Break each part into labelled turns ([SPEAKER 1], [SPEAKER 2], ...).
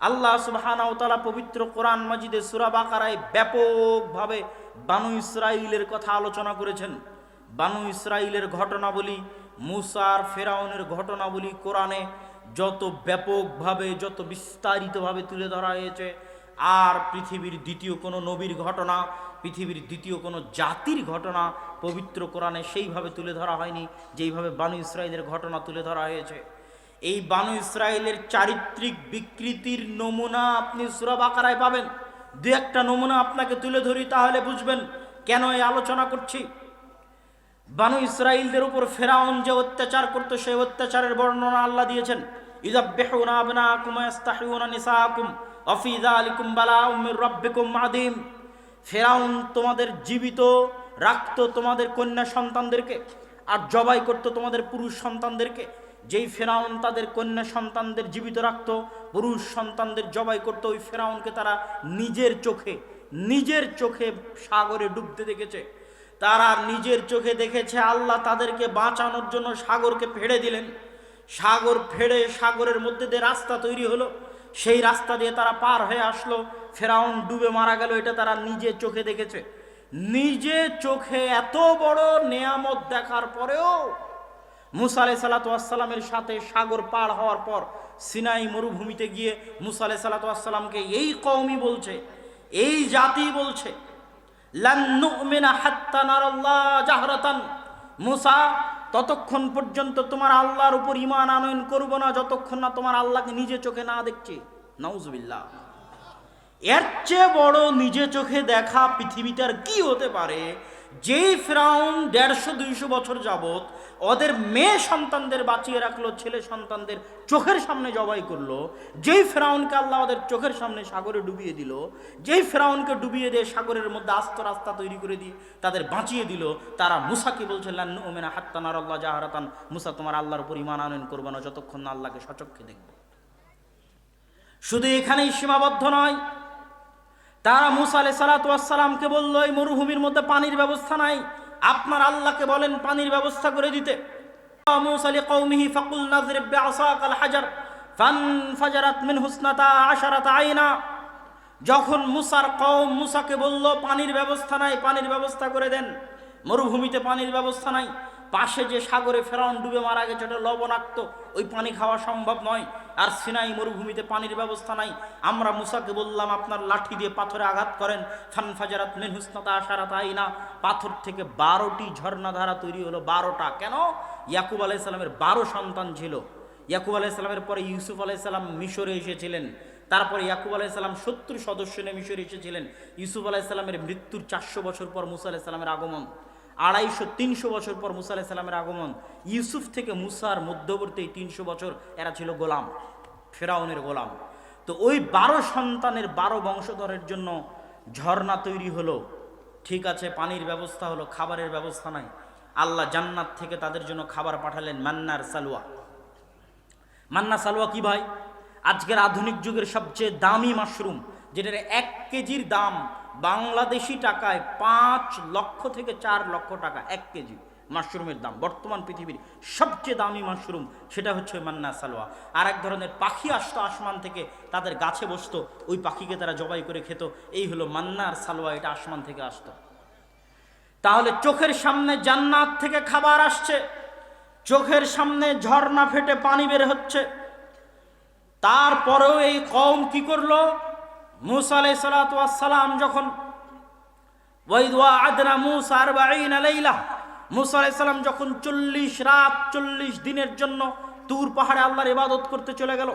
[SPEAKER 1] আল্লাহ তাআলা পবিত্র কোরআন মাজিদে সূরা বাকারায় ব্যাপকভাবে বানু ইসরাইলের কথা আলোচনা করেছেন। বানু ইসরাইলের ঘটনাবলী মুসার ফেরাউনের ঘটনাবলী কোরআনে যত ব্যাপকভাবে, যত বিস্তারিতভাবে তুলে ধরা হয়েছে, আর পৃথিবীর দ্বিতীয় কোনো নবীর ঘটনা, পৃথিবীর দ্বিতীয় কোনো জাতির ঘটনা পবিত্র কোরআনে সেইভাবে তুলে ধরা হয়নি, যেইভাবে বানু ইসরায়েলের ঘটনা তুলে ধরা হয়েছে। এই বানু ইসরায়েলের চারিত্রিক বিকৃতির নমুনা আপনি সুরাব আকারায় পাবেন। দু একটা নমুনা আপনাকে তুলে ধরি তাহলে বুঝবেন কেন এই আলোচনা করছি। বানু ইসরাইলদের উপর ফেরাউন যে অত্যাচার করতো, সেই অত্যাচারের বর্ণনা আল্লাহ দিয়েছেন। ইদাব্বিহুনা আবনাকুম ইয়াস্তাহিউনা নিসাকুম অফি যালিকুম বালাউম মির রাব্বিকুম আদিম ফেরাউন তোমাদের জীবিত, রাখতো তোমাদের কন্যা সন্তানদেরকে, আর জবাই করতো তোমাদের পুরুষ সন্তানদেরকে। যেই ফেরাউন তাদের কন্যা সন্তানদের জীবিত রাখত, পুরুষ সন্তানদের জবাই করতো, ওই ফেরাউনকে তারা নিজের চোখে নিজের চোখে সাগরে ডুবতে দেখেছে। তারা নিজের চোখে দেখেছে, আল্লাহ তাদেরকে বাঁচানোর জন্য সাগরকে ফেড়ে দিলেন। সাগর ফেড়ে সাগরের মধ্যে দিয়ে রাস্তা তৈরি হলো। সেই রাস্তা দিয়ে তারা পার হয়ে আসলো। ফেরাউন ডুবে মারা গেল, এটা তারা নিজে চোখে দেখেছে। নিজে চোখে এত বড় নেয়ামত দেখার পরেও মুসা আলাই সাল্লাতামের সাথে সাগর পার হওয়ার পর সিনাই মরুভূমিতে গিয়ে মুসা আলাই সাল্লাতামকে এই কওমি বলছে, এই জাতি বলছে মুসা, ততক্ষণ পর্যন্ত তোমার আল্লাহর উপর ইমান আনয়ন করব না, যতক্ষণ না তোমার আল্লাহকে নিজে চোখে না দেখছি। নাউজবিল্লাহ। এর চেয়ে বড় নিজে চোখে দেখা পৃথিবীটার কি হতে পারে? যেই ফ্রাউন দেড়শো, দুইশো বছর যাবত ওদের মেয়ে সন্তানদের বাঁচিয়ে রাখল, ছেলে সন্তানদের চোখের সামনে জবাই করল, যেই ফ্রাউনকে আল্লাহ ওদের চোখের সামনে সাগরে ডুবিয়ে দিল, যেই ফ্রাউনকে ডুবিয়ে দিয়ে সাগরের মধ্যে আস্ত রাস্তা তৈরি করে দিয়ে তাদের বাঁচিয়ে দিল, তারা মুসাকে বলছে লান্নু ওমেনা হাত্তানার আল্লাহ জাহারাতান। মুসা, তোমার আল্লাহর উপর ইমান আনয়ন করব না যতক্ষণ না আল্লাহকে সচক্ষে দেখবে। শুধু এখানেই সীমাবদ্ধ নয় তারা মুসা আলাই সালাতামকে বলল, এই মরুভূমির মধ্যে পানির ব্যবস্থা নাই। আপনার আল্লাহকে বলেন পানির ব্যবস্থা করে দিতে। যখন মুসার কওম মুসাকে বলল, পানির ব্যবস্থা নাই, পানির ব্যবস্থা করে দেন। মরুভূমিতে পানির ব্যবস্থা নাই। পাশে যে সাগরে ফেরাউন ডুবে মারা গেছে, ওটা লবণাক্ত, ওই পানি খাওয়া সম্ভব নয়। আর সিনাই মরুভূমিতে পানির ব্যবস্থা নাই। আমরা মুসাকে বললাম, আপনার লাঠি দিয়ে পাথরে আঘাত করেন। ফান ফাজারাত মিন হুসনাতা আশারাত আইনা। পাথর থেকে বারোটি ঝর্ণাধারা তৈরি হলো, বারোটা। কেন? ইয়াকুব আলাইসাল্লামের বারো সন্তান ছিল। ইয়াকুব আলাইসাল্লামের পরে ইউসুফ আলাইসাল্লাম মিশরে এসেছিলেন। তারপরে ইয়াকুব আলাইসাল্লাম সত্তর সদস্য নিয়ে মিশরে এসেছিলেন। ইউসুফ আলাইসাল্লামের মৃত্যুর চারশো বছর পর মুসা আলাইসাল্লামের আগমন। আড়াইশো, তিনশো বছর পর মুসা আলাইসাল্লামের আগমন, ইউসুফ থেকে মুসার মধ্যবর্তী তিনশো বছর এরা ছিল গোলাম, ফেরাউনের গোলাম। তো ওই বারো সন্তানের বারো বংশধরের জন্য ঝর্ণা তৈরি হলো। ঠিক আছে, পানির ব্যবস্থা হলো, খাবারের ব্যবস্থা নাই। আল্লাহ জান্নাত থেকে তাদের জন্য খাবার পাঠালেন মান্নার সালুয়া মান্না সালুয়া কি ভাই? আজকের আধুনিক যুগের সবচেয়ে দামি মাশরুম, যেটার এক কেজির দাম বাংলাদেশি টাকায় পাঁচ লক্ষ থেকে চার লক্ষ টাকা, এক কেজি মাশরুমের দাম। বর্তমান পৃথিবীর সবচেয়ে দামি মাশরুম সেটা হচ্ছে মান্না সালোয়া। আর এক ধরনের পাখি আসতো আসমান থেকে, তাদের গাছে বসতো, ওই পাখিকে তারা জবাই করে খেত। এই হলো মান্নার সালোয়া, এটা আসমান থেকে আসতো। তাহলে চোখের সামনে জান্নাত থেকে খাবার আসছে, চোখের সামনে ঝর্ণা ফেটে পানি বের হচ্ছে। তারপরেও এই কম কি করল? মুসা আলাই সালাম যখন ওয়াইদুয়া আদনা মুসা আরবাঈন আলাইলা মুসা আলাই সালাম যখন চল্লিশ রাত চল্লিশ দিনের জন্য তুর পাহাড়ে আল্লাহর ইবাদত করতে চলে গেল।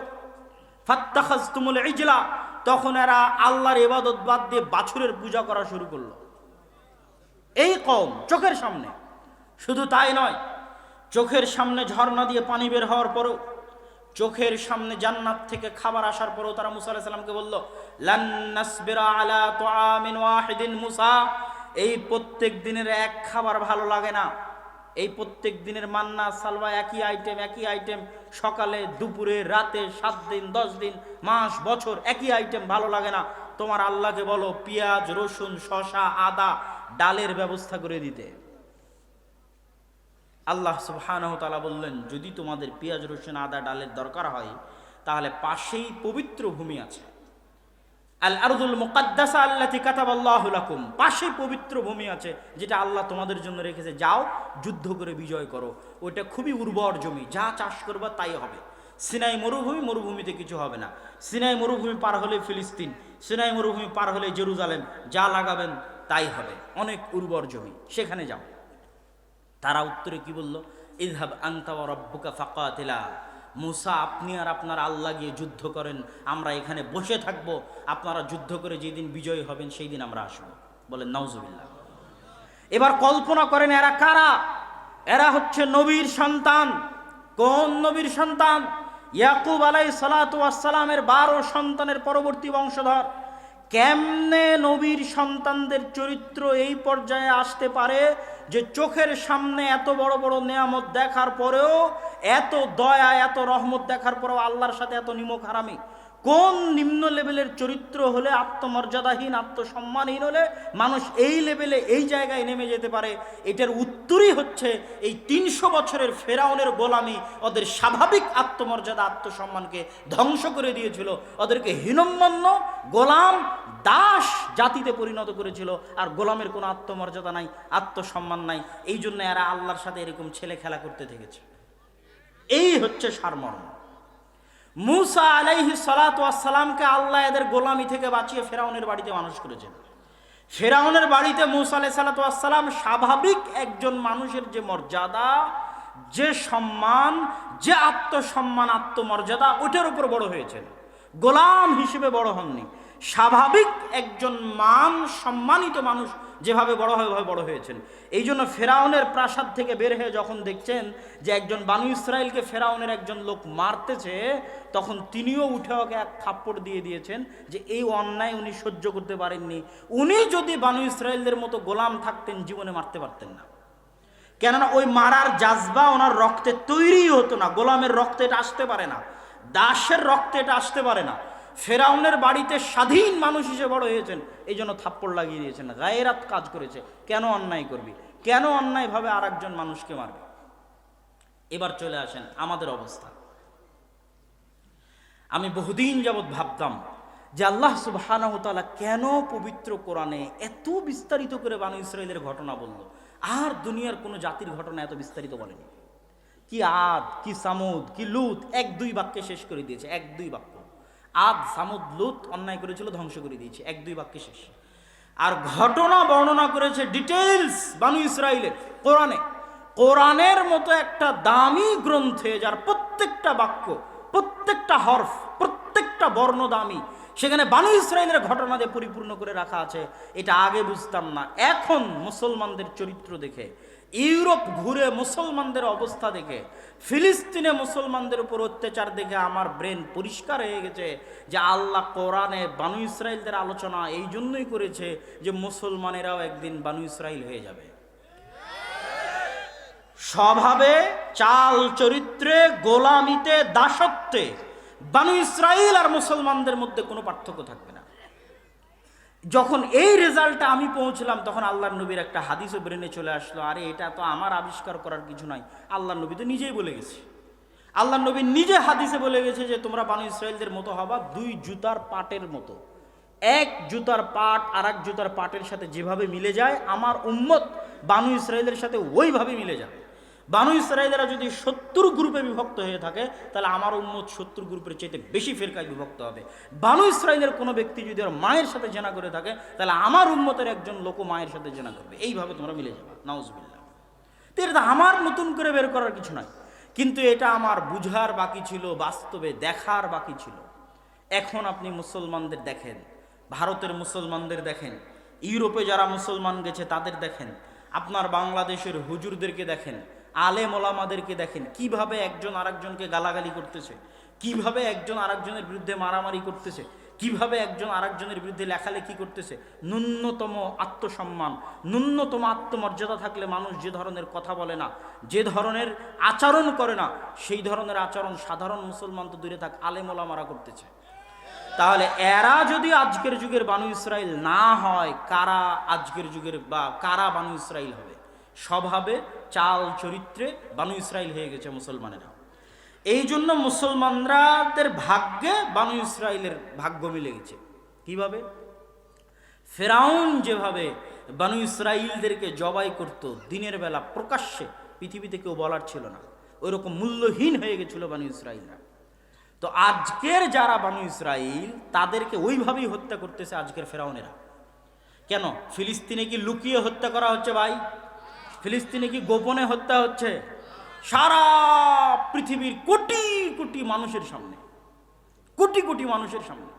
[SPEAKER 1] ফাত্তাখাজ তুমুল ইজলা, তখন এরা আল্লাহর ইবাদত বাদ দিয়ে বাছুরের পূজা করা শুরু করল। এই কম চোখের সামনে, শুধু তাই নয়, চোখের সামনে ঝর্ণা দিয়ে পানি বের হওয়ার পরও চোখের সামনে জান্নাত থেকে খাবার আসার পরেও তারা মুসা আলাইসাল্লামকে বলল ওয়াহিদিন মুসা। এই প্রত্যেক দিনের এক খাবার ভালো লাগে না। এই প্রত্যেক দিনের মান্না, সালওয়া একই আইটেম একই আইটেম সকালে, দুপুরে, রাতে, সাত দিন, দশ দিন, মাস, বছর একই আইটেম ভালো লাগে না। তোমার আল্লাহকে বলো, পেঁয়াজ, রসুন শশা আদা, ডালের ব্যবস্থা করে দিতে। আল্লাহ সুবহানাহু তাআলা বললেন, যদি তোমাদের পেঁয়াজ, রসুন, আদা, ডালের দরকার হয়, তাহলে পাশেই পবিত্র ভূমি আছে। আল আরদুল মুকাদ্দাসা আল্লাতি কাতাবাল্লাহু লাকুম, পাশে পবিত্র ভূমি আছে, যেটা আল্লাহ তোমাদের জন্য রেখেছে। যাও, যুদ্ধ করে বিজয় করো। ওইটা খুবই উর্বর জমি, যা চাষ করবা তাই হবে। সিনাই মরুভূমি, মরুভূমিতে কিছু হবে না। সিনাই মরুভূমি পার হলে ফিলিস্তিন, সিনাই মরুভূমি পার হলে জেরুজালেম, যা লাগাবেন তাই হবে। অনেক উর্বর জমি, সেখানে যাও। তারা উত্তরে কি বলল? ইদহাব আন্তা ওয়া রব্বুকা ফাকাতিলা। মুসা, আপনি আর আপনার আল্লাহ গিয়ে যুদ্ধ করেন, আমরা এখানে বসে থাকব। আপনারা যুদ্ধ করে যেদিন বিজয়ী হবেন সেই দিন আমরা আসব। বলেন, নাউজুবিল্লাহ। এবার কল্পনা করেন, এরা কারা? এরা হচ্ছে নবীর সন্তান। কোন নবীর সন্তান? ইয়াকুব আলাই সালাতু আসসালামের বারো সন্তানের পরবর্তী বংশধর। কেমনে নবীর সন্তানদের চরিত্র এই পর্যায়ে আসতে পারে? যে চোখের সামনে এত বড় বড় নেয়ামত দেখার পরেও, এত দয়া, এত রহমত দেখার পরেও আল্লাহর সাথে এত নিমক হারামি। কোন নিম্ন লেভেলের চরিত্র হলে আত্মমর্যাদাহীন, আত্মসম্মানহীন হলে মানুষ এই লেভেলে, এই জায়গায় নেমে যেতে পারে? এটার উত্তরই হচ্ছে এই তিনশো বছরের ফেরাউনের গোলামি ওদের স্বাভাবিক আত্মমর্যাদা, আত্মসম্মানকে ধ্বংস করে দিয়েছিল। ওদেরকে হীনম্মন্য গোলাম, দাস জাতিতে পরিণত করেছিল। আর গোলামের কোনো আত্মমর্যাদা নাই, আত্মসম্মান নাই। এই জন্য এরা আল্লাহর সাথে এরকম ছেলে খেলা করতে থেকেছে। এই হচ্ছে সারমর্ম। মুসা আলাইহি সালাতামকে আল্লাহ এদের গোলামি থেকে বাঁচিয়ে ফেরাউনের বাড়িতে মানুষ করেছেন। ফেরাউনের বাড়িতে মুসা আলাই সালাতাম স্বাভাবিক একজন মানুষের যে মর্যাদা, যে সম্মান, যে আত্মসম্মান, আত্মমর্যাদা, ওটার উপর বড় হয়েছেন। গোলাম হিসেবে বড় হননি। স্বাভাবিক একজন মান সম্মানিত মানুষ যেভাবে বড় হয়, ওভাবে বড় হয়েছেন। এই জন্য ফেরাউনের প্রাসাদ থেকে বের হয়ে যখন দেখছেন যে একজন বানু ইসরায়েলকে ফেরাউনের একজন লোক মারতেছে, তখন তিনিও উঠে ওকে এক থাপ্পড় দিয়ে দিয়েছেন যে এই অন্যায় উনি সহ্য করতে পারেননি। উনি যদি বানু ইসরায়েলদের মতো গোলাম থাকতেন, জীবনে মারতে পারতেন না। কেননা ওই মারার জাজবা ওনার রক্তে তৈরি হতো না। গোলামের রক্তে এটা আসতে পারে না। দাসের রক্তে এটা আসতে পারে না। ফেরাউনের বাড়িতে স্বাধীন মানুষ হিসেবে বড় হয়েছেন, এই জন্য থাপ্পড় লাগিয়ে দিয়েছেন, গায়েরাত কাজ করেছে। কেন অন্যায় করবি? কেন অন্যায়ভাবে আর একজন মানুষকে মারবে? এবার চলে আসেন আমাদের অবস্থা। আমি বহুদিন যাবৎ ভাবতাম যে আল্লাহ সুবাহানহতালা কেন পবিত্র কোরআনে এত বিস্তারিত করে বানু ইসরায়েলের ঘটনা বলল? আর দুনিয়ার কোনো জাতির ঘটনা এত বিস্তারিত বলেনি। কি আদ, কি সামুদ, কি লুত, এক দুই বাক্যে শেষ করে দিয়েছে, এক দুই বাক্য। আদ, সামুদ, লুত অন্যায় করেছিল, ধ্বংস করে দিয়েছে। এক, দুই বাক্যে শেষ। আর ঘটনা বর্ণনা করেছে ডিটেলস বানু ইসরায়েলের কোরআনে। কোরআনের মতো একটা দামি গ্রন্থে যার প্রত্যেকটা বাক্য, প্রত্যেকটা হরফ, প্রত্যেকটা বর্ণ দামি, সেখানে বানু ইসরায়েলের ঘটনা দিয়ে পরিপূর্ণ করে রাখা আছে, এটা আগে বুঝতাম না। এখন মুসলমানদের চরিত্র দেখে ইউরোপ ঘুরে মুসলমানদের অবস্থা দেখে, ফিলিস্তিনে মুসলমানদের উপর অত্যাচার দেখে আমার ব্রেন পরিষ্কার হয়ে গেছে যে আল্লাহ কোরআনে বানু ইসরায়েলদের আলোচনা এই জন্যই করেছে যে মুসলমানেরাও একদিন বানু ইসরায়েল হয়ে যাবে। স্বভাবে, চাল চরিত্রে, গোলামিতে, দাসত্বে বানু ইসরায়েল আর মুসলমানদের মধ্যে কোনো পার্থক্য থাকবে যখন এই রেজাল্টটা আমি পৌঁছলাম, তখন আল্লাহ নবীর একটা হাদিসও ব্রেনে চলে আসলো, আরে, এটা তো আমার আবিষ্কার করার কিছু নাই। আল্লাহ নবী তো নিজেই বলে গেছে। আল্লাহ নবী নিজে হাদিসে বলে গেছে যে, তোমরা বানু ইসরায়েলদের মতো হবা দুই জুতার পাটের মতো। এক জুতার পাট আর এক জুতার পাটের সাথে যেভাবে মিলে যায়, আমার উম্মত বানু ইসরায়েলের সাথে ওইভাবে মিলে যাবে। বানু ইসরায়েলেরা যদি সত্তর গ্রুপে বিভক্ত হয়ে থাকে, তাহলে আমার উম্মত সত্তর গ্রুপের চাইতে বেশি ফেরকায় বিভক্ত হবে। বানু ইসরায়েলের কোনো ব্যক্তি যদি ওর মায়ের সাথে জেনা করে থাকে, তাহলে আমার উম্মতের একজন লোক মায়ের সাথে জেনা করবে। এইভাবে তোমরা মিলে যাবে। নাউজবিল্লা তো এটা আমার নতুন করে বের করার কিছু নয় কিন্তু এটা আমার বুঝার বাকি ছিল, বাস্তবে দেখার বাকি ছিল। এখন আপনি মুসলমানদের দেখেন, ভারতের মুসলমানদের দেখেন, ইউরোপে যারা মুসলমান গেছে তাদের দেখেন, আপনার বাংলাদেশের হুজুরদেরকে দেখেন আলেম ওলামাদেরকে দেখেন, কীভাবে একজন আরেকজনকে গালাগালি করতেছে, কীভাবে একজন আরেকজনের বিরুদ্ধে মারামারি করতেছে, কীভাবে একজন আরেকজনের বিরুদ্ধে লেখালেখি করতেছে। ন্যূনতম আত্মসম্মান, ন্যূনতম আত্মমর্যাদা থাকলে মানুষ যে ধরনের কথা বলে না, যে ধরনের আচরণ করে না, সেই ধরনের আচরণ সাধারণ মুসলমান তো দূরে থাক, আলেম ওলামারা করতেছে। তাহলে এরা যদি আজকের যুগের বানু ইসরায়েল না হয়, কারা আজকের যুগের বা কারা বানু ইসরায়েল হবে? স্বভাবে, চাল, চরিত্রে বানু ইসরায়েল হয়ে গেছে মুসলমানেরা। এই জন্য মুসলমানরাদের ভাগ্যে বানু ইসরায়েলের ভাগ্য মিলে গেছে। কীভাবে? ফেরাউন যেভাবে বানু ইসরায়েলদেরকে জবাই করত, দিনের বেলা প্রকাশ্যে পৃথিবীতে কেউ বলার ছিল না, ওইরকম মূল্যহীন হয়ে গেছিল বানু ইসরায়েলরা তো আজকের যারা বানু ইসরায়েল তাদেরকে ওইভাবেই হত্যা করতেছে আজকের ফেরাউনেরা। কেন? ফিলিস্তিনে কি লুকিয়ে হত্যা করা হচ্ছে ভাই? ফিলিস্তিনে কি গোপনে হত্যা হচ্ছে? সারা পৃথিবীর কোটি কোটি মানুষের সামনে। কোটি কোটি মানুষের সামনে।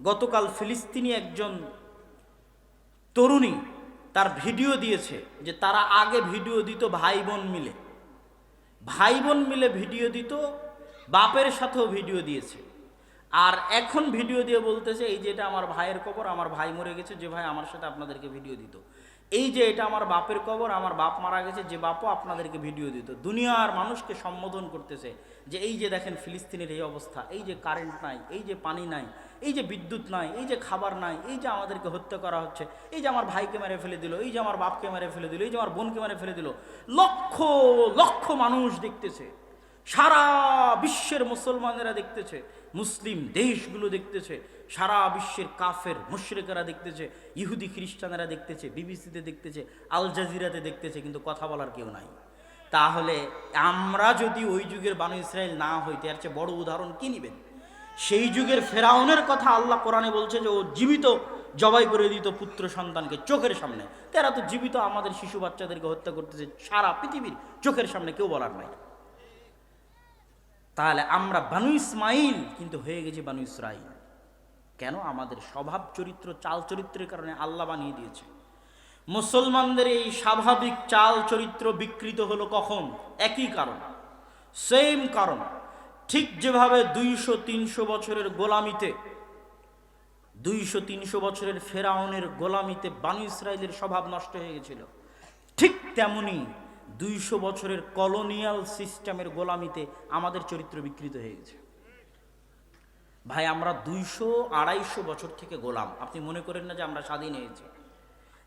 [SPEAKER 1] গতকাল ফিলিস্তিনি একজন তরুণী তার ভিডিও দিয়েছে যে তারা আগে ভিডিও দিত ভাই বোন মিলে। ভাই বোন মিলে ভিডিও দিত, বাপের সাথেও ভিডিও দিয়েছে। আর এখন ভিডিও দিয়ে বলতেছে, এই যে এটা আমার ভাইয়ের কবর আমার ভাই মরে গেছে, যে ভাই আমার সাথে আপনাদেরকে ভিডিও দিত। এই যে এটা আমার বাপের কবর আমার বাপ মারা গেছে যে বাপও আপনাদেরকে ভিডিও দিত দুনিয়ার মানুষকে সম্বোধন করতেছে যে এই যে দেখেন ফিলিস্তিনের এই অবস্থা এই যে কারেন্ট নাই এই যে পানি নাই এই যে বিদ্যুৎ নাই এই যে খাবার নাই এই যে আমাদেরকে হত্যা করা হচ্ছে এই যে আমার ভাইকে মেরে ফেলে দিল এই যে আমার বাপকে মেরে ফেলে দিল এই যে আমার বোনকে মেরে ফেলে দিল লক্ষ লক্ষ মানুষ দেখতেছে সারা বিশ্বের মুসলমানেরা দেখতেছে মুসলিম দেশগুলো দেখতেছে সারা বিশ্বের কাফের মুশরেকেরা দেখতেছে, ইহুদি খ্রিস্টানেরা দেখতেছে, বিবিসিতে দেখতেছে, আল জাজিরাতে দেখতেছে, কিন্তু কথা বলার কেউ নাই। তাহলে আমরা যদি ওই যুগের বানু ইসরায়েল না হইতে আর চেয়ে বড় উদাহরণ কি নিবেন? সেই যুগের ফেরাউনের কথা আল্লাহ কোরআনে বলছে যে, ও জীবিত জবাই করে দিত পুত্র সন্তানকে চোখের সামনে। তারা তো জীবিত আমাদের শিশু বাচ্চাদেরকে হত্যা করতেছে, সারা পৃথিবীর চোখের সামনে কেউ বলার নাই। তাহলে আমরা বানু ইসমাইল কিন্তু হয়ে গেছি বানু ইসরাইল। কেন আমাদের স্বভাব চরিত্র, চাল চরিত্রের কারণে আল্লাহ বানিয়ে দিয়েছে? মুসলমানদের এই স্বাভাবিক চাল চরিত্র বিকৃত হলো কখন? একই কারণ। সেম কারণ। ঠিক যেভাবে দুইশো, তিনশো বছরের গোলামিতে, দুইশো, তিনশো বছরের ফেরাউনের গোলামিতে বানু ইসরায়েলের স্বভাব নষ্ট হয়ে গেছিল, ঠিক তেমনি দুইশো বছরের কলোনিয়াল সিস্টেমের গোলামিতে আমাদের চরিত্র বিকৃত হয়ে গেছে। ভাই, আমরা দুইশো আড়াইশো বছর থেকে গোলাম। আপনি মনে করেন না যে আমরা স্বাধীন হয়েছি?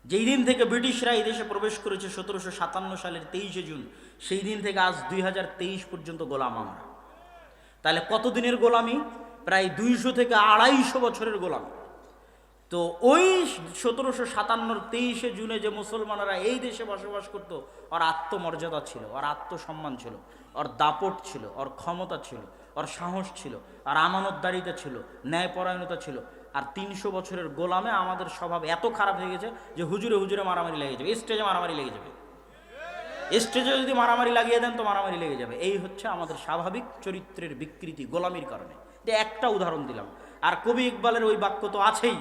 [SPEAKER 1] যেই দিন থেকে ব্রিটিশরা এই দেশে প্রবেশ করেছে সতেরোশো সাতান্ন সালের তেইশে জুন, সেই দিন থেকে আজ দুই হাজার তেইশ পর্যন্ত গোলাম আমরা। তাহলে কতদিনের গোলামি? প্রায় দুইশো থেকে আড়াইশো বছরের গোলামি। তো ওই সতেরোশো সাতান্নর তেইশে জুনে যে মুসলমানেরা এই দেশে বসবাস করতো, ওর আত্মমর্যাদা ছিল, ওর আত্মসম্মান ছিল, ওর দাপট ছিল, ওর ক্ষমতা ছিল। ওর সাহস ছিল, আর আমানতদারিতা ছিল, ন্যায়পরায়ণতা ছিল। আর তিনশো বছরের গোলামে আমাদের স্বভাব এত খারাপ হয়ে গেছে যে হুজুরে হুজুরে মারামারি লেগে যাবে, স্টেজে মারামারি লেগে যাবে। স্টেজে যদি মারামারি লাগিয়ে দেন তো মারামারি লেগে যাবে। এই হচ্ছে আমাদের স্বাভাবিক চরিত্রের বিকৃতি গোলামির কারণে। যে একটা উদাহরণ দিলাম। আর কবি ইকবালের ওই বাক্য তো আছেই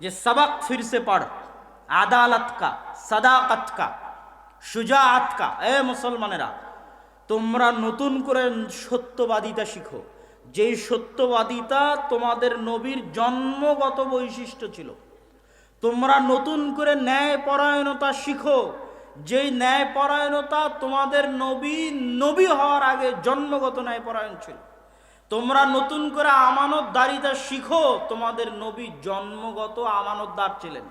[SPEAKER 1] যে, সবক ফিরসে পড় আদালত কা সদাকত কা সুজাআত কা এ মুসলমানেরা তোমরা নতুন করে সত্যবাদিতা শিখো। যেই সত্যবাদিতা তোমাদের নবীর জন্মগত বৈশিষ্ট্য ছিল। তোমরা নতুন করে ন্যায় পরায়ণতা শিখো। যেই ন্যায় পরায়ণতা তোমাদের নবী নবী হওয়ার আগে জন্মগত ন্যায় পরায়ণ ছিল। তোমরা নতুন করে আমানতদারিতা শিখো, তোমাদের নবী জন্মগত আমানতদার ছিলেন।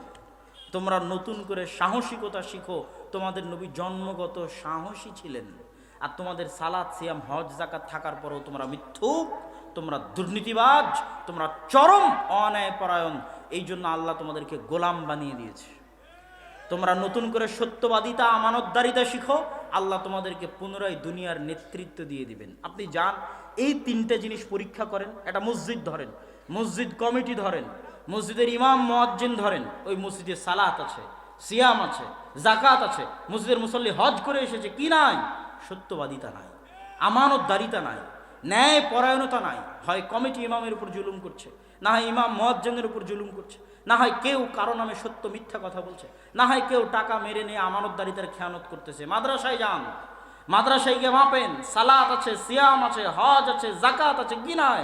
[SPEAKER 1] তোমরা নতুন করে সাহসিকতা শিখো, তোমাদের নবী জন্মগত সাহসী ছিলেন। আর তোমাদের সালাদ সিয়াম, হজ জাকাত থাকার পরেও তোমরা মিথ্যুক, তোমরা দুর্নীতিবাজ, তোমরা চরম অন্যায়পরায়ণ। এই জন্য আল্লাহ তোমাদেরকে গোলাম বানিয়ে দিয়েছে। তোমরা নতুন করে সত্যবাদিতা, আমানতদারিতা শিখো, আল্লাহ তোমাদেরকে পুনরায় দুনিয়ার নেতৃত্ব দিয়ে দিবেন। আপনি যান, এই তিনটে জিনিস পরীক্ষা করেন। একটা মসজিদ ধরেন, মসজিদ কমিটি ধরেন, মসজিদের ইমাম, মোয়াজ্জিন ধরেন, ওই মসজিদে সালাত আছে, সিয়াম আছে জাকাত আছে, মসজিদের মুসল্লি হজ করে এসেছে, কি নাই? সত্যবাদিতা নাই, আমানতদারিতা নাই ন্যায় পরায়ণতা নাই। হয় কমিটি ইমামের উপর জুলুম করছে, না হয় ইমাম মহাজ্জনের উপর জুলুম করছে, না হয় কেউ কারও নামে সত্য মিথ্যা কথা বলছে, না হয় কেউ টাকা মেরে নিয়ে আমানতদারিতার খেয়ানত করতেছে। মাদ্রাসায় যান, মাদ্রাসায় গিয়ে মাপেন, সালাত আছে, সিয়াম আছে, হজ আছে জাকাত আছে, কি নাই?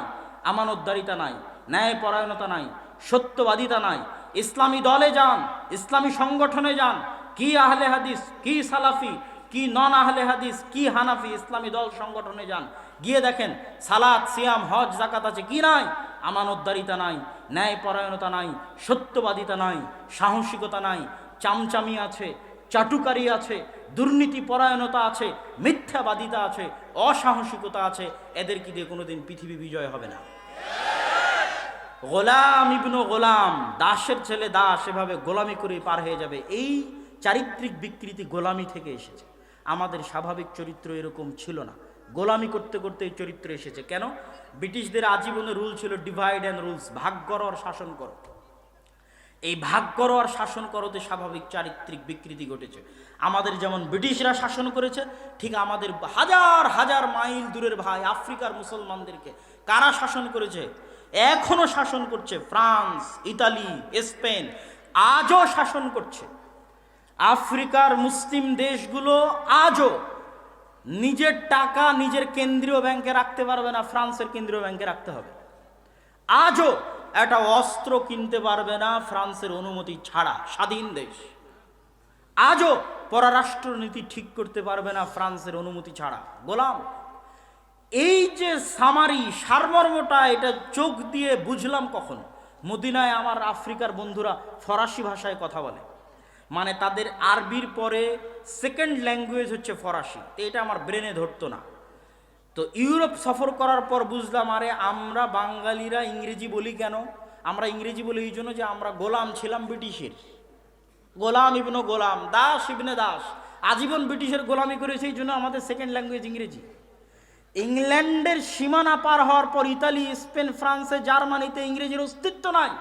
[SPEAKER 1] আমানতদারিতা নাই ন্যায় পরায়ণতা নাই, সত্যবাদিতা নাই। ইসলামী দলে যান, ইসলামী সংগঠনে যান, কি আহলে হাদিস, কি সালাফি কি নন আহলে হাদিস, কি হানাফি ইসলামী দল সংগঠনে যান? গিয়ে দেখেন সালাদ সিয়াম, হজ জাকাত আছে কি নাই? আমানতদারিতা নাই ন্যায় পরায়ণতা নাই, সত্যবাদিতা নাই, সাহসিকতা নাই, চামচামি আছে, চাটুকারি আছে দুর্নীতি পরায়ণতা আছে, মিথ্যাবাদিতা আছে, অসাহসিকতা আছে এদেরকে দিয়ে কোনোদিন পৃথিবী বিজয় হবে না? গোলাম ইবনু গোলাম, দাসের ছেলে দাস, এভাবে গোলামি করে পার হয়ে যাবে। এই চারিত্রিক বিকৃতি গোলামি থেকে এসেছে। আমাদের স্বাভাবিক চরিত্র এরকম ছিল না। গোলামি করতে করতে এই চরিত্র এসেছে। কেন? ব্রিটিশদের আজীবনের রুল ছিল ডিভাইড অ্যান্ড রুলস ভাগ করো আর শাসন করো। এই ভাগ করো আর শাসন করোতে স্বাভাবিক চারিত্রিক বিকৃতি ঘটেছে। আমাদের যেমন ব্রিটিশরা শাসন করেছে, ঠিক আমাদের হাজার হাজার মাইল দূরের ভাই আফ্রিকার মুসলমানদেরকে কারা শাসন করেছে? এখনও শাসন করছে ফ্রান্স, ইতালি, স্পেন, আজও শাসন করছে। আফ্রিকার মুসলিম দেশগুলো আজও নিজের টাকা নিজের কেন্দ্রীয় ব্যাংকে রাখতে পারবে না, ফ্রান্সের কেন্দ্রীয় ব্যাংকে রাখতে হবে। আজও একটা অস্ত্র কিনতে পারবে না ফ্রান্সের অনুমতি ছাড়া স্বাধীন দেশ। আজও পররাষ্ট্রনীতি ঠিক করতে পারবে না ফ্রান্সের অনুমতি ছাড়া। গোলাম, এই যে সামারি সারমর্মটা, এটা চোখ দিয়ে বুঝলাম কখন? মদিনায় আমার আফ্রিকার বন্ধুরা ফরাসি ভাষায় কথা বলে। মানে তাদের আরবির পরে সেকেন্ড ল্যাঙ্গুয়েজ হচ্ছে ফরাসি। তো এটা আমার ব্রেনে ধরতো না। তো ইউরোপ সফর করার পর বুঝলাম, আরে আমরা বাঙালিরা ইংরেজি বলি কেন? আমরা ইংরেজি বলি এই জন্য যে আমরা গোলাম ছিলাম ব্রিটিশের। গোলাম ইবনো গোলাম, দাস ইবনে দাস। আজীবন ব্রিটিশের গোলামি করেছে, এই জন্য আমাদের সেকেন্ড ল্যাঙ্গুয়েজ ইংরেজি। ইংল্যান্ডের সীমানা পার হওয়ার পর ইতালি, স্পেন, ফ্রান্সে, জার্মানিতে ইংরেজির অস্তিত্ব নাই।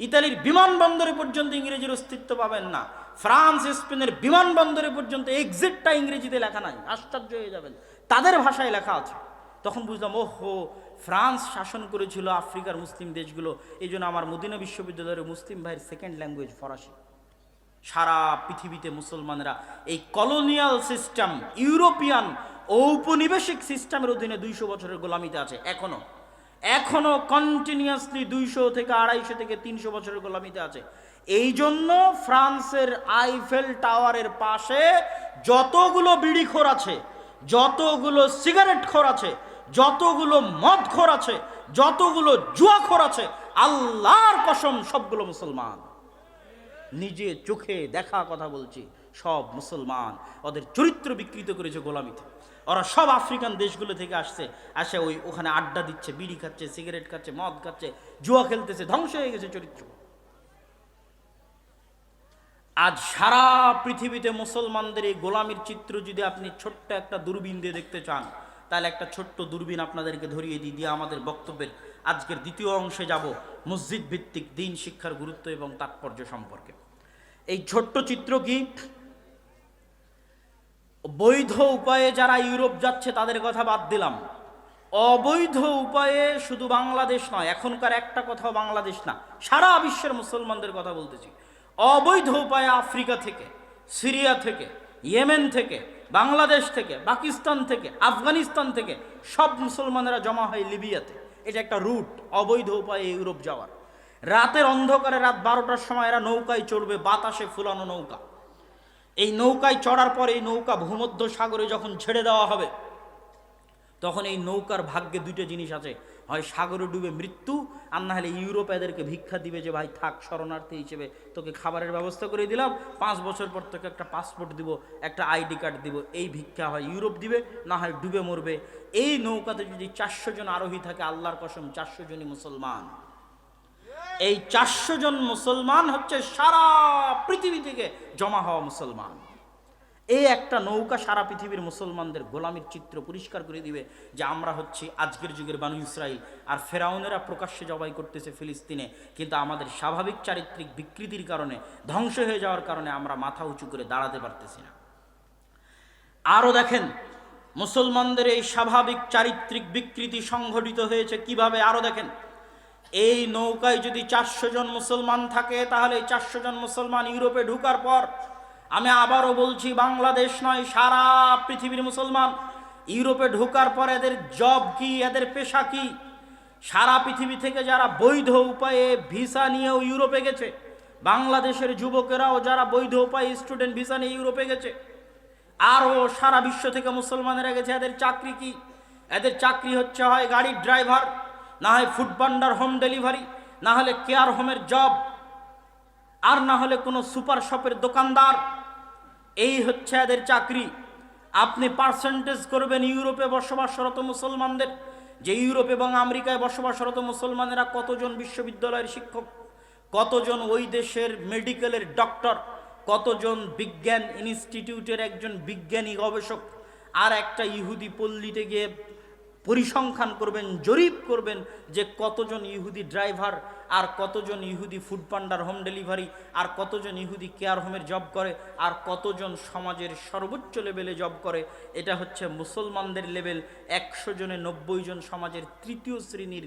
[SPEAKER 1] ইতালির বিমানবন্দরে পর্যন্ত ইংরেজির অস্তিত্ব পাবেন না। ফ্রান্স, স্পেনের বিমানবন্দরে পর্যন্ত এক্সিটটা ইংরেজিতে লেখা নাই। আশ্চর্য হয়ে যাবেন। তাদের ভাষায় লেখা আছে। তখন বুঝলাম, ওহো, ফ্রান্স শাসন করেছিল আফ্রিকার মুসলিম দেশগুলো। এই জন্য আমার মদিনা বিশ্ববিদ্যালয়ের মুসলিম ভাইয়ের সেকেন্ড ল্যাঙ্গুয়েজ ফরাসি। সারা পৃথিবীতে মুসলমানরা এই কলোনিয়াল সিস্টেম ইউরোপিয়ান ঔপনিবেশিক সিস্টেমের অধীনে দুইশো বছরের গোলামিতে আছে, এখনও। এখনও কন্টিনিউয়াসলি দুইশো থেকে আড়াইশো থেকে তিনশো বছরের গোলামিতে আছে। এই জন্য ফ্রান্সের আইফেল টাওয়ারের পাশে যতগুলো বিড়িখোর আছে, যতগুলো সিগারেট খোর আছে, যতগুলো মদ খোর আছে, যতগুলো জুয়া খোর আছে, আল্লাহর কসম সবগুলো মুসলমান। নিজে চোখে দেখা কথা বলছি, সব মুসলমান। ওদের চরিত্র বিকৃত করেছে গোলামিতে। ওরা সব আফ্রিকান দেশগুলো থেকে আসছে, আসে ওই ওখানে আড্ডা দিচ্ছে, বিড়ি খাচ্ছে, সিগারেট খাচ্ছে, মদ খাচ্ছে, জুয়া খেলতেছে, ধ্বংস হয়ে গেছে চরিত্র। আজ সারা পৃথিবীতে মুসলমানদের এই গোলামির চিত্র যদি আপনি ছোট্ট একটা দূরবীন দিয়ে দেখতে চান, তাহলে একটা ছোট্ট দূরবীন আপনাদেরকে ধরিয়ে দিই, দিয়ে আমাদের বক্তব্যের আজকের দ্বিতীয় অংশে যাব, মসজিদ ভিত্তিক দিন শিক্ষার গুরুত্ব এবং তাৎপর্য সম্পর্কে। এই ছোট্ট চিত্র কি? বৈধ উপায়ে যারা ইউরোপ যাচ্ছে তাদের কথা বাদ দিলাম। অবৈধ উপায়ে শুধু বাংলাদেশ নয়, এখনকার একটা কথাও বাংলাদেশ না, সারা বিশ্বের মুসলমানদের কথা বলতেছি। অবৈধ উপায়ে আফ্রিকা থেকে, সিরিয়া থেকে, ইয়েমেন থেকে, বাংলাদেশ থেকে, পাকিস্তান থেকে, আফগানিস্তান থেকে সব মুসলমানেরা জমা হয় লিবিয়াতে। এটা একটা রুট, অবৈধ উপায়ে ইউরোপ যাওয়ার। রাতের অন্ধকারে রাত বারোটার সময় এরা নৌকায় চড়বে, বাতাসে ফুলানো নৌকা। এই নৌকায় চড়ার পর এই নৌকা ভূমধ্য সাগরে যখন ছেড়ে দেওয়া হবে, তখন এই নৌকার ভাগ্যে দুটো জিনিস আছে। হয় সাগরে ডুবে মৃত্যু, আর না হলে ইউরোপ এদেরকে ভিক্ষা দিবে যে, ভাই, থাক, শরণার্থী হিসেবে তোকে খাবারের ব্যবস্থা করে দিলাম। পাঁচ বছর পর তোকে একটা পাসপোর্ট দিব, একটা আইডি কার্ড দিব। এই ভিক্ষা হয় ইউরোপ দিবে, না হয় ডুবে মরবে। এই নৌকাতে যদি চারশো জন আরোহী থাকে, আল্লাহর কসম, চারশো জনই মুসলমান। এই চারশো জন মুসলমান হচ্ছে সারা পৃথিবী থেকে জমা হওয়া মুসলমান। এই একটা নৌকা সারা পৃথিবীর মুসলমানদের গোলামির চিত্র পরিষ্কার করে দিবে যে আমরা হচ্ছি আজকের যুগের বানু ইসরায়েল আর ফেরাউনেরা প্রকাশ্যে জবাই করতেছে ফিলিস্তিনে। কিন্তু আমাদের স্বাভাবিক চারিত্রিক বিকৃতির কারণে, ধ্বংস হয়ে যাওয়ার কারণে আমরা মাথা উঁচু করে দাঁড়াতে পারতেছি না। আরও দেখেন, মুসলমানদের এই স্বাভাবিক চারিত্রিক বিকৃতি সংঘটিত হয়েছে কীভাবে? আরও দেখেন এই নৌকায় যদি চারশো জন মুসলমান থাকে, তাহলে চারশো জন মুসলমান ইউরোপে ঢুকার পর আমি আবারও বলছি, বাংলাদেশ নয়, সারা পৃথিবীর মুসলমান ইউরোপে ঢোকার পর এদের জব কি, এদের পেশা কি? সারা পৃথিবী থেকে যারা বৈধ উপায়ে ভিসা নিয়েও ইউরোপে গেছে, বাংলাদেশের যুবকেরাও যারা বৈধ উপায়ে স্টুডেন্ট ভিসা নিয়ে ইউরোপে গেছে, আরও সারা বিশ্ব থেকে মুসলমানেরা গেছে, এদের চাকরি কি? এদের চাকরি হচ্ছে হয় গাড়ির ড্রাইভার। না হয় ফুড ভান্ডার হোম ডেলিভারি না হলে কেয়ার হোমের জব আর না হলে কোনো সুপার শপের দোকানদার, এই হচ্ছে এদের চাকরি। আপনি পার্সেন্টেজ করবেন ইউরোপে বসবাসরত মুসলমানদের, যে ইউরোপ এবং আমেরিকায় বসবাসরত মুসলমানেরা কতজন বিশ্ববিদ্যালয়ের শিক্ষক, কতজন ওই দেশের মেডিকেলের ডক্টর কতজন বিজ্ঞান ইনস্টিটিউটের একজন বিজ্ঞানী গবেষক, আর একটা ইহুদি পল্লীতে গিয়ে পরিসংখ্যান করবেন, জরিপ করবেন যে কতজন ইহুদি ড্রাইভার আর কতজন ইহুদি ফুড পান্ডার হোম ডেলিভারি আর কতজন ইহুদি কেয়ার হোমের জব করে আর কতজন সমাজের সর্বোচ্চ লেভেলে জব করে। এটা হচ্ছে মুসলমানদের লেভেল। একশো জনে নব্বই জন সমাজের তৃতীয় শ্রেণির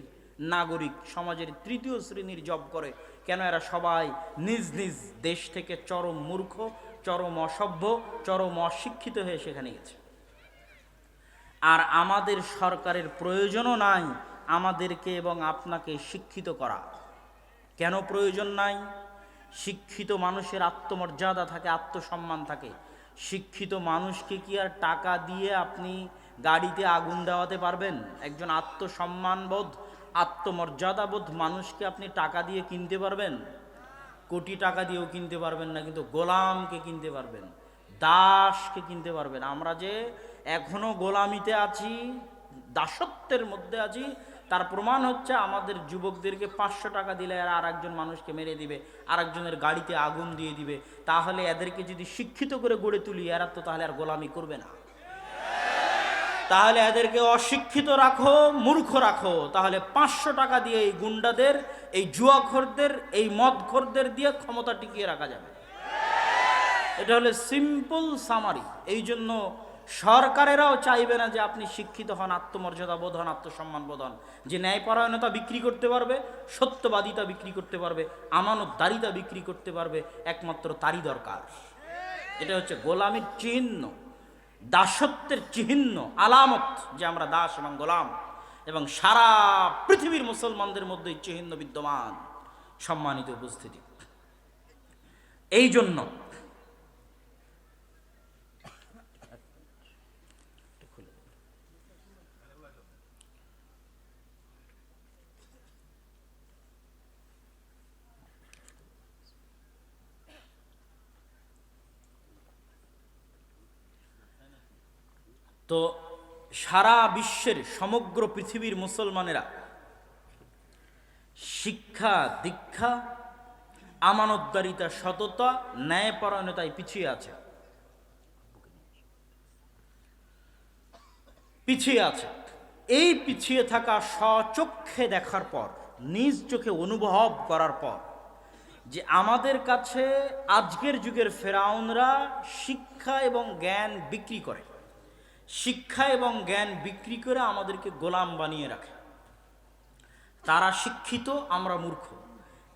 [SPEAKER 1] নাগরিক সমাজের তৃতীয় শ্রেণির জব করে। কেন এরা সবাই নিজ নিজ দেশ থেকে চরম মূর্খ, চরম অসভ্য, চরম অশিক্ষিত হয়ে সেখানে গেছে? আর আমাদের সরকারের প্রয়োজনও নাই আমাদেরকে এবং আপনাকে শিক্ষিত করা। কেন প্রয়োজন নাই? শিক্ষিত মানুষের আত্মমর্যাদা থাকে, আত্মসম্মান থাকে। শিক্ষিত মানুষকে কি আর টাকা দিয়ে আপনি গাড়িতে আগুন দেওয়াতে পারবেন? একজন আত্মসম্মানবোধ, আত্মমর্যাদাবোধ মানুষকে আপনি টাকা দিয়ে কিনতে পারবেন? কোটি টাকা দিয়েও কিনতে পারবেন না, কিন্তু গোলামকে কিনতে পারবেন, দাসকে কিনতে পারবেন। আমরা যে এখনও গোলামিতে আছি, দাসত্বের মধ্যে আছি। তার প্রমাণ হচ্ছে আমাদের যুবকদেরকে পাঁচশো টাকা দিলে এরা আর একজন মানুষকে মেরে দিবে আর একজনের গাড়িতে আগুন দিয়ে দিবে। তাহলে এদেরকে যদি শিক্ষিত করে গড়ে তুলি, এরা তো তাহলে আর গোলামি করবে না। তাহলে এদেরকে অশিক্ষিত রাখো, মূর্খ রাখো। তাহলে পাঁচশো টাকা দিয়ে এই গুন্ডাদের, এই জুয়াখোরদের, এই মদখোরদের দিয়ে ক্ষমতা টিকিয়ে রাখা যাবে। এটা হলো সিম্পল সামারি এই জন্য সরকারেরাও চাইবে না যে আপনি শিক্ষিত হন, আত্মমর্যাদা বোধ হন, আত্মসম্মান বোধ হন। যে ন্যায়পরায়ণতা বিক্রি করতে পারবে, সত্যবাদিতা বিক্রি করতে পারবে, আমানতদারিতা বিক্রি করতে পারবে, একমাত্র তারই দরকার। এটা হচ্ছে গোলামের চিহ্ন, দাসত্বের চিহ্ন, আলামত যে আমরা দাস এবং গোলাম। এবং সারা পৃথিবীর মুসলমানদের মধ্যে চিহ্ন বিদ্যমান। সম্মানিত উপস্থিতি। এই জন্য তো সারা বিশ্বের সমগ্র পৃথিবীর মুসলমানেরা শিক্ষা, দীক্ষা, আমানতদারিতা, সততা, ন্যায়পরায়ণতায় পিছিয়ে আছে। পিছিয়ে আছে। এই পিছিয়ে থাকা স্বচক্ষে দেখার পর, নিজ চোখে অনুভব করার পর, যে আমাদের কাছে আজকের যুগের ফেরাউনরা শিক্ষা এবং জ্ঞান বিক্রি করে। শিক্ষা এবং জ্ঞান বিক্রি করে আমাদেরকে গোলাম বানিয়ে রাখে। তারা শিক্ষিত, আমরা মূর্খ।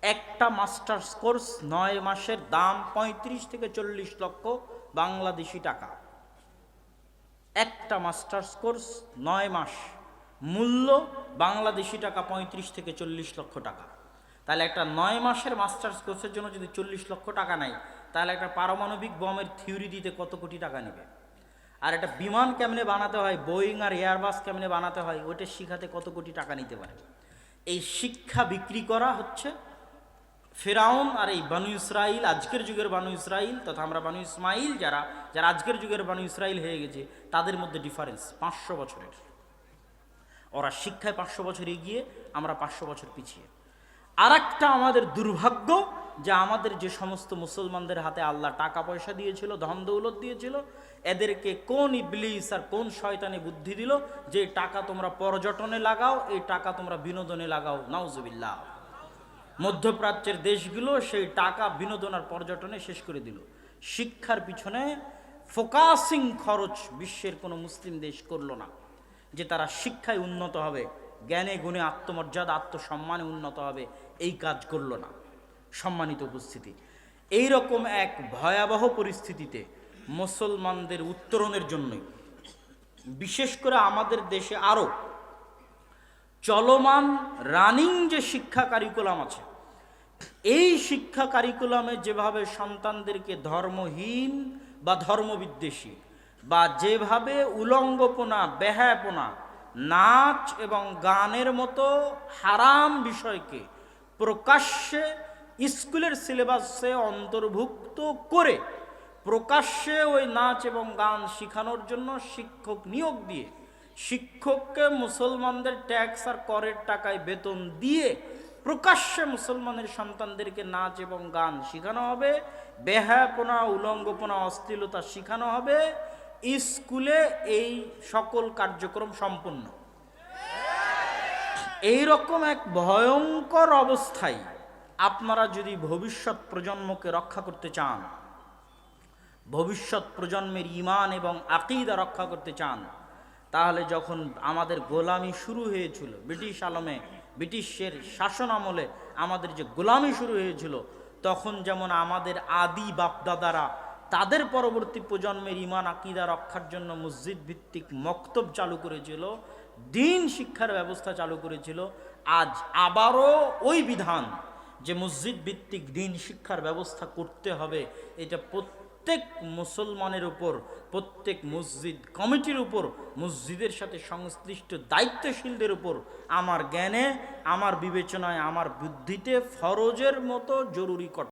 [SPEAKER 1] একটা মাস্টার্স কোর্স নয় মাসের দাম পঁয়ত্রিশ থেকে চল্লিশ লক্ষ বাংলাদেশি টাকা। একটা মাস্টার্স কোর্স নয় মাস। মূল্য বাংলাদেশি টাকা পঁয়ত্রিশ থেকে চল্লিশ লক্ষ টাকা। তাহলে একটা নয় মাসের মাস্টার্স কোর্সের জন্য যদি চল্লিশ লক্ষ টাকা নেয়, তাহলে একটা পারমাণবিক বমের থিওরি দিতে কত কোটি টাকা নেবে? আর একটা বিমান কেমনে বানাতে হয় বোয়িং আর এয়ারবাস কেমনে বানাতে হয়, ওইটা শিখাতে কত কোটি টাকা নিতে পারে। এই শিক্ষা বিক্রি করা হচ্ছে ফেরাউন আর এই বানু ইসরাইল, আজকের যুগের বানু ইসরাইল তথা আমরা বানু ইসমাইল যারা যারা আজকের যুগের বানু ইসরাইল হয়ে গেছে, তাদের মধ্যে ডিফারেন্স পাঁচশো বছরের। ওরা শিক্ষায় পাঁচশো বছর এগিয়ে, আমরা পাঁচশো বছর পিছিয়ে। আর আমাদের দুর্ভাগ্য যে আমাদের যে সমস্ত মুসলমানদের হাতে আল্লাহ টাকা পয়সা দিয়েছিল, ধন দৌলত দিয়েছিল, এদেরকে কোন ইবলিস আর কোন শয়তানে বুদ্ধি দিল যে টাকা তোমরা পর্যটনে লাগাও, এই টাকা তোমরা বিনোদনে লাগাও। নাউজুবিল্লাহ। মধ্যপ্রাচ্যের দেশগুলো সেই টাকা বিনোদন আর পর্যটনে শেষ করে দিল। শিক্ষার পিছনে ফোকাসিং খরচ বিশ্বের কোনো মুসলিম দেশ করল না, যে তারা শিক্ষায় উন্নত হবে, জ্ঞানে গুণে আত্মমর্যাদা, আত্মসম্মানে উন্নত হবে, এই কাজ করল না। সম্মানিত উপস্থিতি। এই রকম এক ভয়াবহ পরিস্থিতিতে মুসলমানদের উত্তরণের জন্যই, বিশেষ করে আমাদের দেশে আরও চলমান রানিং যে শিক্ষা কারিকুলাম আছে, এই শিক্ষা কারিকুলামে যেভাবে সন্তানদেরকে ধর্মহীন বা ধর্মবিদ্বেষী বা যেভাবে উলঙ্গপনা, বেহায়াপনা, নাচ এবং গানের মতো হারাম বিষয়কে প্রকাশ্যে স্কুলের সিলেবাসে অন্তর্ভুক্ত করে প্রকাশ্যে ওই নাচ এবং গান শেখানোর জন্য শিক্ষক নিয়োগ দিয়ে শিক্ষককে মুসলমানদের ট্যাক্স আর করের টাকায় বেতন দিয়ে প্রকাশ্যে মুসলমানের সন্তানদেরকে নাচ এবং গান শেখানো হবে বেহাপনা উলঙ্গপনা, অশ্লীলতা শেখানো হবে, স্কুলে এই সকল কার্যক্রম সম্পন্ন। এই রকম এক ভয়ঙ্কর অবস্থায় আপনারা যদি ভবিষ্যৎ প্রজন্মকে রক্ষা করতে চান, ভবিষ্যৎ প্রজন্মের ইমান এবং আকিদা রক্ষা করতে চান, তাহলে যখন আমাদের গোলামি শুরু হয়েছিল, ব্রিটিশ আলমে, ব্রিটিশের শাসন আমলে আমাদের যে গোলামি শুরু হয়েছিল, তখন যেমন আমাদের আদি বাপদাদারা তাদের পরবর্তী প্রজন্মের ইমান আকিদা রক্ষার জন্য মসজিদ ভিত্তিক মক্তব চালু করেছিল, দিন শিক্ষার ব্যবস্থা চালু করেছিল, আজ আবারও ওই বিধান যে মসজিদ ভিত্তিক দিন শিক্ষার ব্যবস্থা করতে হবে, এটা প্রত্যেক মুসলমানের উপর, প্রত্যেক মসজিদ কমিটির উপর, মসজিদের সাথে সংশ্লিষ্ট দায়িত্বশীলদের উপর, আমার জ্ঞানে, আমার বিবেচনায়, আমার বুদ্ধিতে ফরজের মতো জরুরি কর্তব্য